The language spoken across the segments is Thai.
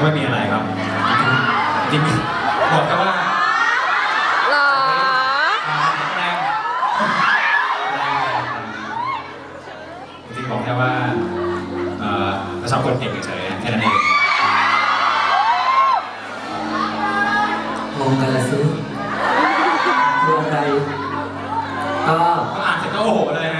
ก็ไม่มีอะไรครับ จริงๆบอกแค่ว่าหรอแรงจริงๆบอกแค่ว่าเอ่อเราชอบคนเพลงเฉยๆแค่นั้นเองงงกันละสิคืออะไรก็ ก็อ่านเสร็จก็โอ้โหเลยนะ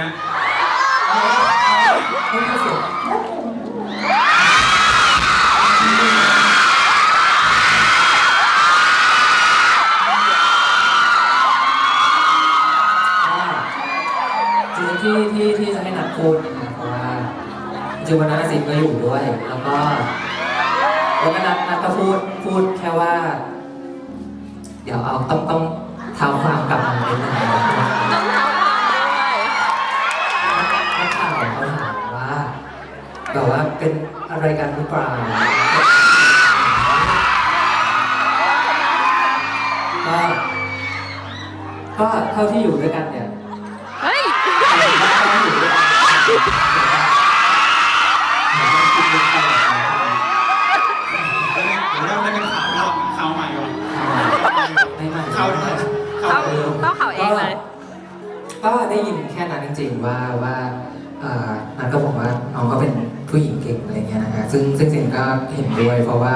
ริงๆที่ที่ที่จะให้นัดพูดนะเพราะว่าจริงๆวันนั้นอาสิงก็อยู่ด้วย แล้วก็แล้วก็นัดนัดก็พูดพูดแค่ว่า เดี๋ยวเอาต้องต้องเท้าความกลับมานิดนึงนะต้องเท้าความด้วยนักข่าวเขาถามว่าแบบว่าเป็นอะไรกันหรือเปล่าก็ก็เท่าที่อยู่ด้วยกันเนี่ย ก็ได้ยินแค่นั้นจริงๆว่าว่าเอ่อนันก็บอกว่าน้องก็เป็นผู้หญิงเก่งอะไรเงี้ยนะฮะซึ่งซึ่งสิ่งก็เห็นด้วยเพราะว่า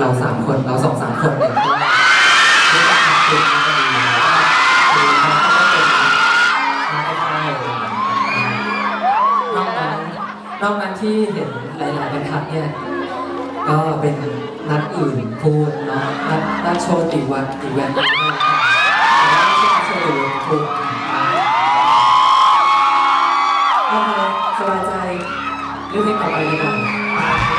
เราสามคนเราสองสามคนเนี่ยก็รู้จักกันเป็นก็ดีแล้วก็คือน้องก็เป็นน้องก็ใช่นอกนั้นนอกนั้นที่เห็นหลายๆบรรทัดเนี่ย ก็เป็นนัดอื่นพูดเนาะนัดนัดโชติวันอีเวนต์ ต่อไปดีกว่า